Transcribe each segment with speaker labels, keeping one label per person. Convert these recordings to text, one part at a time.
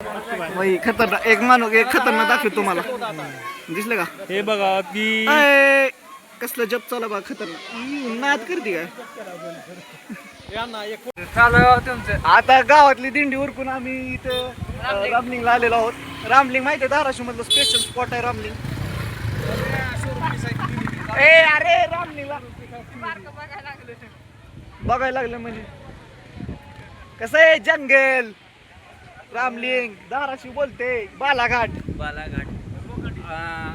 Speaker 1: बाई खतरनाक. एक माणूस एक खतरनाक दाखवतो तुम्हाला. दिसलं का?
Speaker 2: हे बघा की
Speaker 1: अय, कसलं जप चाला बा खतरनाक. ई, नाद करते काय आता गावातली दिंडी उरकून आम्ही इथं अं, रामलिंगला आलेलो आहोत. रामलिंग माहिती आहे धाराशिव मधलं स्पेशल स्पॉट आहे रामलिंग. ए अरे रामलिंगला. बघायला लागलं म्हणजे. कसं आहे जंगल? रामलिंग धाराशिव बोलते बालाघाट.
Speaker 3: बालाघाट.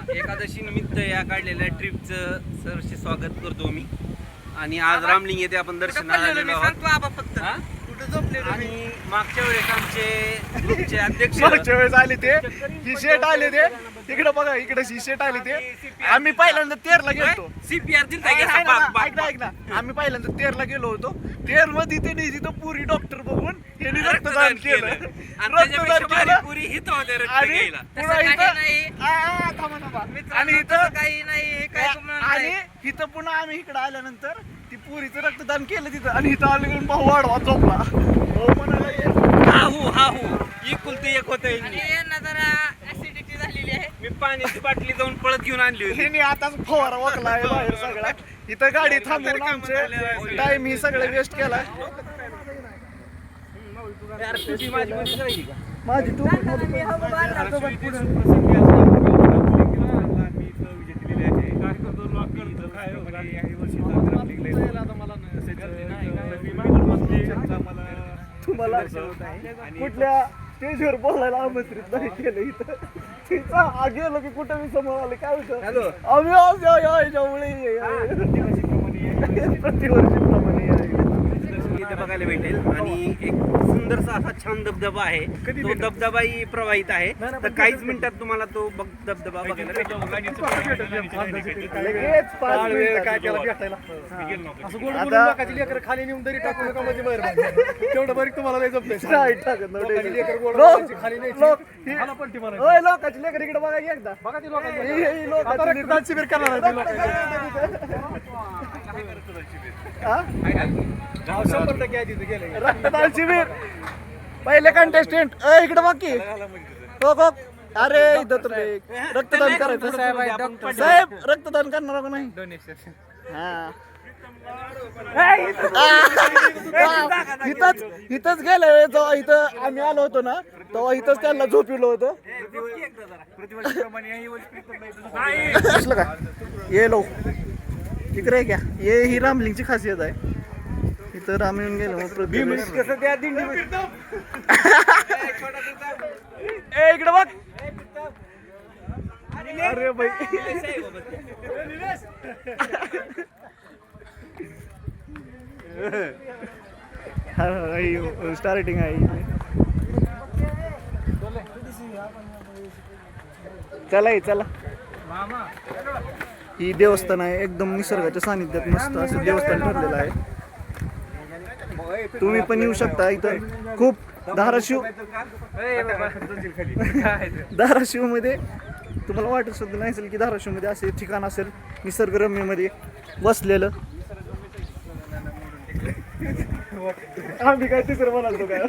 Speaker 3: एकादशी निमित्त या काढलेल्या ट्रिपचं सरसे स्वागत करतो मी. आणि आज रामलिंग येथे आपण दर्शनाला आलेलो आहोत. हा? आणि मागच्या वेळेस आमचे ग्रुपचे अध्यक्ष
Speaker 1: मागच्या वेळेस आले ते. ही शेट आले ते. इकडे बघा इकडे ही शेट आले ते. आम्ही पहिल्यांदा तेरला गेलो
Speaker 3: सीपीआर
Speaker 1: ऐक ना, ऐक. आम्ही पहिल्यांदा तेरला गेलो होतो. तेरमध्ये त्यांनी तिथं पुरी डॉक्टर बघून यांनी रक्तदान केलं.
Speaker 3: आणि
Speaker 1: रक्तदान केलं.
Speaker 3: पुरी हित होते रक्त
Speaker 1: आणि पुन्हा इथं-. आणि इथं
Speaker 3: काही नाही.
Speaker 1: आणि इथं पुन्हा आम्ही इकडे आल्यानंतर ती पुरीचं रक्तदान केलं तिथं आणि इथं आलं भाऊ वाढवा झोपला. भाऊ म्हणाला "ये."
Speaker 3: हाहू हाहू इकुलते एक होत
Speaker 4: यांना जरा ऍसिडिटी झालेली आहे.
Speaker 3: मी पाण्याची बाटली जाऊन पळत घेऊन आणली होती.
Speaker 1: हिने आताच फवारा वाकला आहे बाहेर सगळा. इथं गाडी थांबवून आमचे टाइम ही सगळं वेस्ट केलाय
Speaker 3: यार, तुझी माझी मध्ये जाईल का?
Speaker 1: माझी तू कुठल्या स्टेजवर बोलायला आमंत्रित नाही केलं इथं. तिचा आ गेलो की कुठं मी समोर आले काय होतं? आम्ही आज याच्यामुळे प्रतिवर्षीप्रमाणे या-
Speaker 3: इथे बघायला भेटेल. आणि एक सुंदरसा असा छान धबधबा आहे. तो धबधबाही प्रवाहित आहे. तर काहीच मिनिटात तुम्हाला तो बघ- धबधबा बघायला भेटेल.
Speaker 5: खाली नेऊन तरी टाकू नका म्हणजे तेवढं बरी तुम्हाला
Speaker 1: नाही.
Speaker 5: लेकरं खाली
Speaker 1: लोकांची इकडे बघा एकदा.
Speaker 5: बघा ती लोकांची. शिबिर करणार
Speaker 1: हा?
Speaker 5: शंभर टक्के गेले
Speaker 1: रक्तदान शिबिर. पहिले कंटेस्टंट इकडे बघ की. हो हो अरे इथं तर एक रक्तदान करायचं साहेब रक्तदान करणार का नाही? हा. हा, इथंच इथंच गेले जेव्हा इथं आम्ही आलो होतो ना तेव्हा इथंच त्यांना झोपिलो होतो. का? ये लो. इकडे आहे क्या ये ही रामलिंगची खासियत आहे. इथं राम येऊन गेलो मग प्रत्येक वेळेस.
Speaker 3: कसं त्या दिंडी
Speaker 1: ए इकडे बघ. अरे बाई. स्टार्टिंग आहे. चला ये, चला. ही देवस्थान आहे. एकदम निसर्गाच्या सानिध्यात मस्त असं देवस्थान ठरलेलं आहे. तुम्ही पण येऊ शकता इथं. खूप धाराशिव धाराशिवमध्ये तुम्हाला वाटत सुद्धा नाही असेल की धाराशिवमध्ये असे ठिकाण असेल निसर्गरम्यमध्ये बसलेलं आम्ही काय तिसरं काय?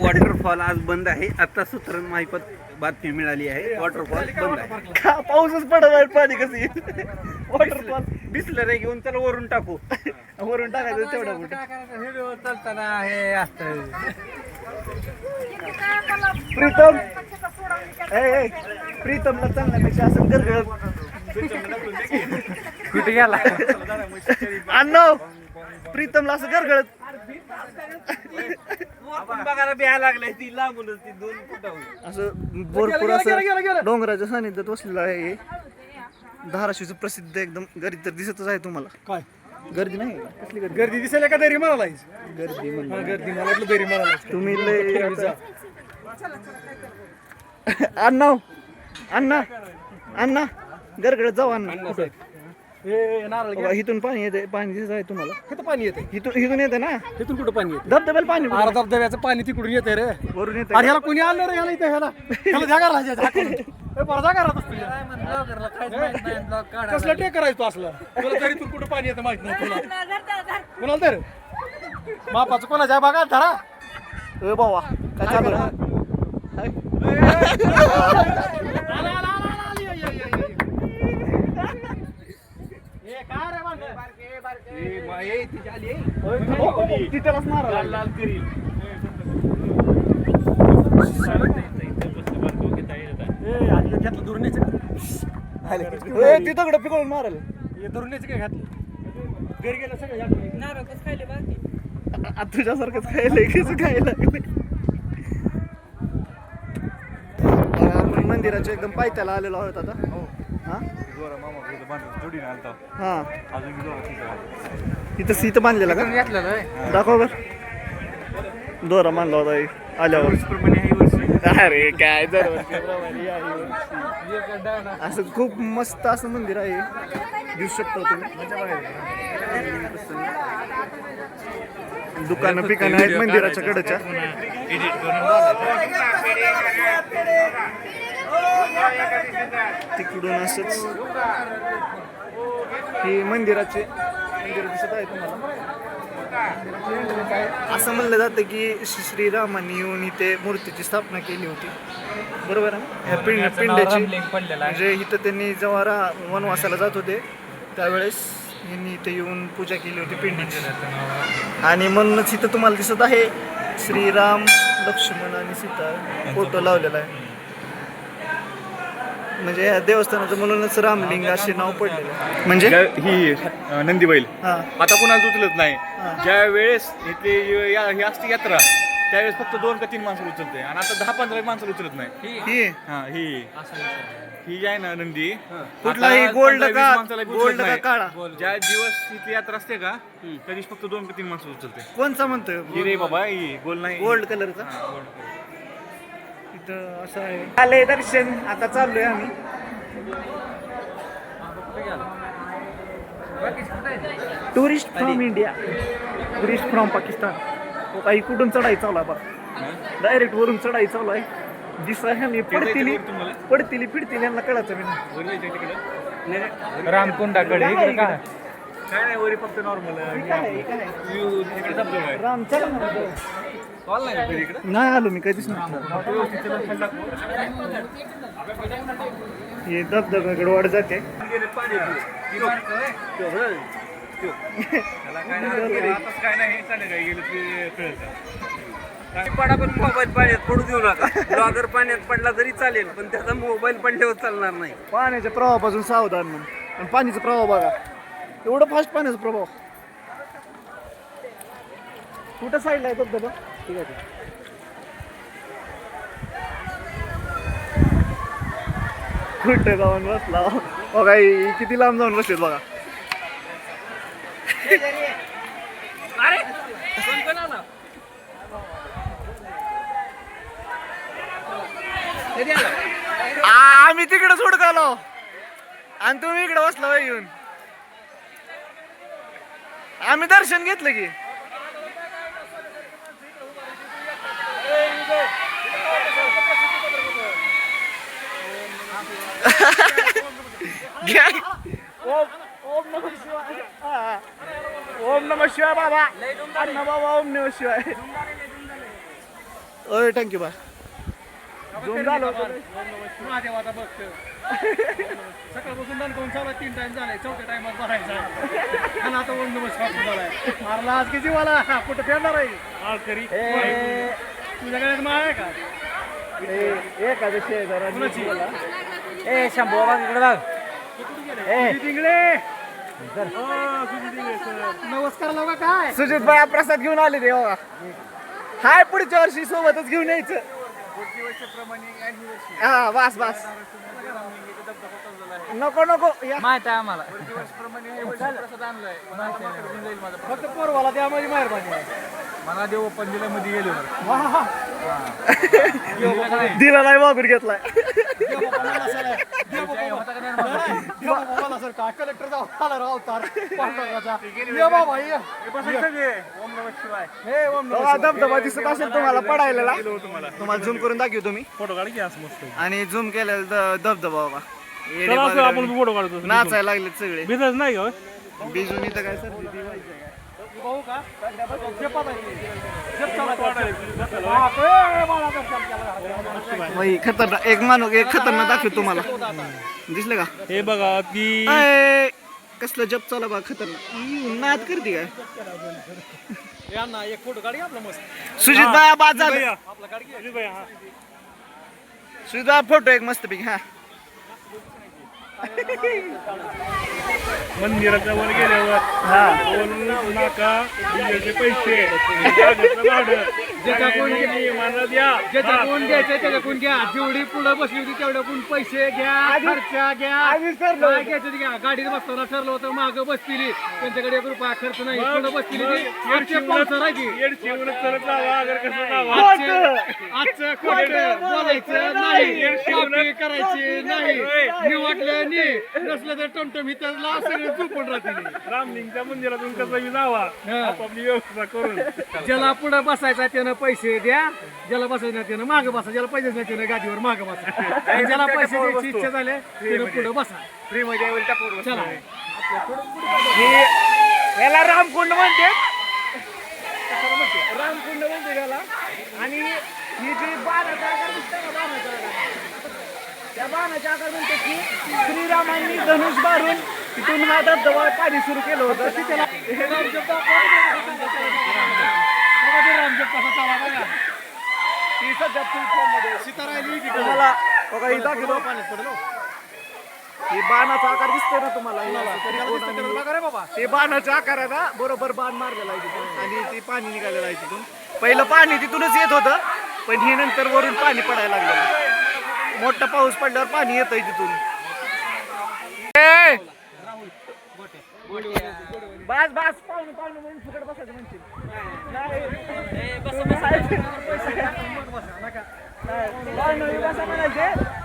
Speaker 3: वॉटरफॉल आज बंद आहे. आता सूत्र माहिपत बातमी मिळाली आहे. वॉटरफॉल बंद आहे.
Speaker 1: का पाऊसच पडत आहे पाणी कसं वॉटरफॉल
Speaker 3: बिसलरी घेऊन चला वरून टाकू.
Speaker 1: वरून टाकायचं तेवढा कुठे
Speaker 5: व्हिडिओ चालताना हे असतं.
Speaker 1: प्रीतम. ए ए प्रीतमला चांगल्यापेक्षा असं गरगळ
Speaker 5: कुठे गेला?
Speaker 1: अण्णा प्रीतमला असं गरगळत.
Speaker 3: आपण बघायला लागलाय ती लांबूनच ती दोन फुटाहून
Speaker 1: असं भरपूर असं डोंगराच्या सानिध्यात बसलेलं आहे हे. धाराशिवचं प्रसिद्ध एकदम गर्दी तर दिसतच आहे तुम्हाला.
Speaker 5: काय?
Speaker 1: गर्दी नाही. कसली गर्दी?
Speaker 5: गर्दी दिसेल का दरी म्हणाला
Speaker 1: गर्दी म्हणलं.
Speaker 5: हा, गर्दी मला वाटलं दरी म्हणाला
Speaker 1: तुम्ही लय अण्णा अण्णा. अण्णा. गरगडत जाऊ अण्णा?
Speaker 5: हे नारळ
Speaker 1: बघा, इथून पाणी येते पाणी दिसत आहे तुम्हाला.
Speaker 5: किती पाणी येते
Speaker 1: इथून इथून येते ना?
Speaker 5: इथून कुठं पाणी येते
Speaker 1: धबधब्याला पाणी
Speaker 5: अरे धबधब्याचं पाणी तिकडून येते रे.
Speaker 1: वरून येते
Speaker 5: ह्याला कोणी आणलं रे? ह्याला इथे ह्याला. ह्याला जागा राहायच्या झाकून. बरं जागा राहत कसलं टेक करायचं तू असलं? तुला तरी तू कुठं पाणी येतं माहीत नाही तुला. कुणाला तर? मापाचं कोणाच्या बघा धरा.
Speaker 1: ए बाबा काय चालू आहे?
Speaker 5: आला, आला, आला, आला, आली, आली, आली, आली. ए, काय रे भांडण?
Speaker 1: होय, हो, हो, ती त्यालाच मारायला लागली.
Speaker 5: ए, आधी घेतलं दुरून न्यायचं का?
Speaker 1: होय, ती दगड पिकळून मारायला
Speaker 5: हे काय घातलं घरी गेलं सगळं यातलं.
Speaker 4: नारळ कसं खायले बाकी
Speaker 1: आ- तुझ्यासारखंच खायला कसं खायला लागलं बघा, आपण मंदिराच्या एकदम पायथ्याला आलेलो आहोत आता हा हा इथं सीत बांधलेला का दाखव बर दोरा बांधला होता एक आल्यावर अरे काय. असं खूप मस्त असं मंदिर आहे दिसू शकता तुम्ही दुकानं पिकानं आहेत मंदिराच्या कडच्या तिकडून असंच हे मंदिराचे मंदिर दिसत आहे तुम्हाला. असं म्हणलं जातं की श्री- श्रीरामांनी येऊन इथे मूर्तीची स्थापना केली होती. बरोबर आहे पिंड पिंडाची म्हणजे इथं त्यांनी जेव्हा रा वनवासाला जात होते. त्यावेळेस यांनी इथे येऊन पूजा केली होती पिंडीची. आणि म्हणूनच इथं तुम्हाला दिसत आहे श्रीराम लक्ष्मण आणि सीता फोटो लावलेला आहे. म्हणजे या देवस्थानाचं म्हणूनच रामलिंग असे नाव पडलेलं आहे. म्हणजे?
Speaker 2: ज्या- ही अ, नंदी बैल
Speaker 1: हा.
Speaker 2: आता कुणाला उचलत नाही.
Speaker 1: हा.
Speaker 2: ज्या वेळेस इथे या- ही असते यात्रा त्यावेळेस फक्त दोन का तीन माणसं उचलते. आणि आता दहा पंधरा माणसं उचलत नाही.
Speaker 1: ही?
Speaker 2: हा? ही ही. जी आहे ना नंदी
Speaker 1: कुठलाही
Speaker 2: आता
Speaker 1: गोल्ड का
Speaker 2: वीस माणसाला बी उचलत
Speaker 1: गोल्ड का
Speaker 2: नाही.
Speaker 1: काळा?
Speaker 2: ज्या दिवस इथली यात्रा असते का त्या दिवशी फक्त दोन का तीन माणसं उचलते.
Speaker 1: कोणचा म्हणतोय?
Speaker 2: ही रे बाबा ही गोल नाही.
Speaker 1: गोल्ड कलरचा?
Speaker 2: हा.
Speaker 1: इथं असं आहे. आले दर्शन आता चाललोय आम्ही. Tourist from India tourist from Pakistan तो काही कुठून चढाई चालू आहे बघा. डायरेक्ट वरून चढाई चालू आहे. दिसाय मी पडतील? पडतील फिरतील यांना कळायचं मी
Speaker 5: रामकुंडाकडे
Speaker 1: काय
Speaker 5: इकडे काय
Speaker 2: काय नाही वरी फक्त नॉर्मल
Speaker 1: राम चला
Speaker 2: नाही
Speaker 1: आलो मी कधीच नाही. हे धबधब्याकडे वाढ जाते.
Speaker 3: पडा पण मोबाईल पाण्यात पडू देऊ नका ब्लॉगर पाण्यात पडला तरी चालेल पण त्याचा मोबाईल पडल्यावर चालणार नाही
Speaker 1: पाण्याच्या प्रवाहापासून सावधान म्हणून पाण्याचा प्रवाह बघा. एवढं फास्ट पाण्याचा प्रभाव कुठं साईडला आहे धबधबा ठीक आहे कुठं जाऊन बसला? बघा ही किती लांब जाऊन बसलेत बघा. आ, आम्ही तिकडे सोड आलो. आणि तुम्ही इकडे बसला येऊन. आम्ही दर्शन घेतलं की. ओम ओम नम शिवाय. हा. ओम नम शिवाय बाबा. अण्णा बाबा ओम नम शिवाय. ओय थँक्यू बा झालं.
Speaker 5: महादेवाचा भक्त सकाळपासून करून चालू तीन टाइम झालाय चौथ्या टाइमात भरायचा आणि आता ओम नमस्कार झालाय मारला आज किती मला कुठं फेडणार आहे? माळ आहे का?
Speaker 1: ए- एकादशी आहे जरा
Speaker 5: कुणाची?
Speaker 1: ए शंभू बाबा इकडे बघ. ए
Speaker 5: सुजित इंगळे. हो, सुजित इंगळे सर. नमस्कार लोक काय?
Speaker 1: सुजित भाई प्रसाद घेऊन आले ते बघा हाय पुढच्या वर्षी सोबतच घेऊन यायचं. हा बस बस नको नको या.
Speaker 4: माहीत आहे आम्हाला.
Speaker 5: फक्त पोरवाला द्या माझी मेहरबानी आहे
Speaker 2: मला देव पंजिलामध्ये गेलो
Speaker 1: दिला नाही? मागून घेतलाय.
Speaker 5: हे
Speaker 1: धबधबा दिसत असेल तुम्हाला पडायला. तुम्हाला झूम करून दाखवतो मी
Speaker 5: फोटो काढ की असं मस्त.
Speaker 1: आणि झूम केलेला द- धबधबा बाबा.
Speaker 5: आपण फोटो काढतो.
Speaker 1: नाचायला लागलेत सगळे.
Speaker 5: बिझनेस नाही का
Speaker 1: बिजून इथं काय सर?
Speaker 5: का
Speaker 1: खतरनाक। एक खतरनाक दाखव तुम्हाला। दिसलं का?
Speaker 5: हे बघा की
Speaker 1: कसलं जप चाला बा खतरनाक. ई, नाद करते काय?
Speaker 5: यांना एक फ़ोटो काढी आपला मस्त
Speaker 1: सुजित बाया बाद झालं
Speaker 5: आपला काढी
Speaker 1: सुजित बाया फ़ोटो एक मस्त पैकी हा.
Speaker 6: मंदिराच्या वर गेल्यावर
Speaker 1: हा.
Speaker 6: नाका पैसे. आणि मला द्या
Speaker 5: ज्याच्या कोण घ्यायचे त्याच्या कोण घ्या. जेवढी पुढे बसली होती तेवढ्या कोण पैसे घ्या खर्चा घ्या. काय घ्यायचं ते घ्या. गाडीत बसताना ठरलं होतं मागं बसतील त्यांच्याकडे एक रुपया खर्च नाही. पुढे बसतील ते. आजचे आहे की खोटं. बोलायचं नाही. करायची नाही. मी वाटलं नी नसलं तर टमटम इथं सगळे झोपून राहतील
Speaker 6: रामलिंगच्या मंदिरातून कसं जावा. आपापली व्यवस्था करून.
Speaker 5: ज्याला पुढे बसायचा त्यानं पैसे द्या ज्याला बसायचं नाही त्यानं मागं बसा ज्याला पैसेच नाही त्यानं गादीवर मागं बसा. आणि ज्याला पैसे द्यायची इच्छा झाली त्यानं पुढे बसा.
Speaker 2: फ्री मध्ये
Speaker 5: चला.
Speaker 1: याला रामकुंड म्हणते
Speaker 5: रामकुंड म्हणते त्याला आणि ही जी बाणाचा आकार दिसतोय का बाणाचा आकार त्या बाणाच्या आकार म्हणते की श्रीरामांनी धनुष मारून तिथून हा धबधबा पाणी सुरू केलं होतं. की रामजप कसा बघा ती सध्या मध्ये आहे. सीता राहिली की
Speaker 1: तुम्हाला बघा ही दाखवतो. पाण्यात पडलो ही बाणाचा आकार दिसतोय ना तुम्हाला? असं त्रिकोण आणि-
Speaker 5: रे बाबा.
Speaker 1: ते बाणाच्या आकाराचा बरोबर बाण मारलेला आहे तिथून. आणि ती पाणी निघालेलं आहे तिथून. पहिलं पाणी तिथूनच येत होतं पण हे नंतर वरून पाणी पडायला लागलं. मोठा पाऊस पडल्यावर पाणी येतंय तिथून! बस बस. पाहुणे पाहुणे म्हणून फुकट बसायचं म्हणतील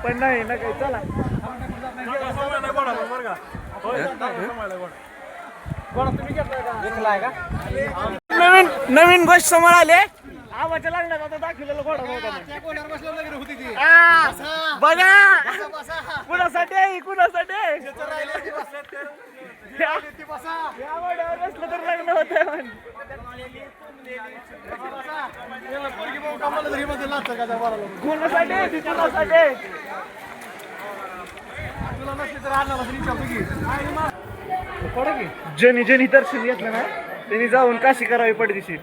Speaker 1: पण नाही नका चला. नवीन नवीन गोष्ट समोर आले. आवाच्या लागण्यात आता दाखवलेलं घोडा बघा. कुणासाठी कुणासाठी बसलं तर लग्न होतं ज्यांनी ज्यांनी दर्शन घेतलं ना? त्यांनी जाऊन काशी करावी पडदिशी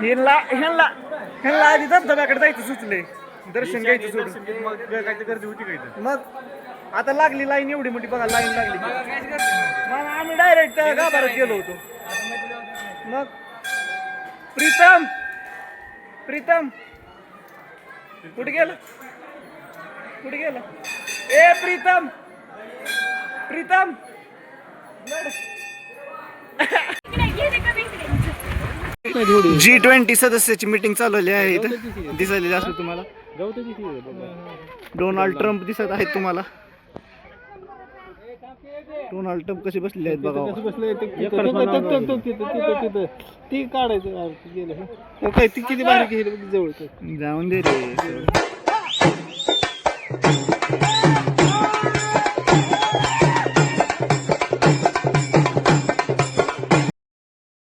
Speaker 1: ह्यांना ह्यांना ह्यांना आधी धबधब्याकडे जायचं सुचले दर्शन घ्यायचं
Speaker 2: काय गर्दी होती काय
Speaker 1: मग आता लागली लाईन एवढी मोठी बघा लाईन लागली. मग आम्ही डायरेक्ट गाभारात गेलो होतो. मग प्रीतम प्रीतम कुठे गेलं? कुठे गेलं? ए प्रीतम प्रीतम जी ट्वेंटी सदस्याची मीटिंग चालवली आहे इथं. दिसलेली असं तुम्हाला. डोनाल्ड ट्रम्प दिसत आहेत तुम्हाला. डोनाल्ड ट्रम्प कसे बसलेले आहेत बघा.
Speaker 5: ती काढायचं गेलं. काय ती किती बारीक जवळ
Speaker 1: जाऊन दे रे.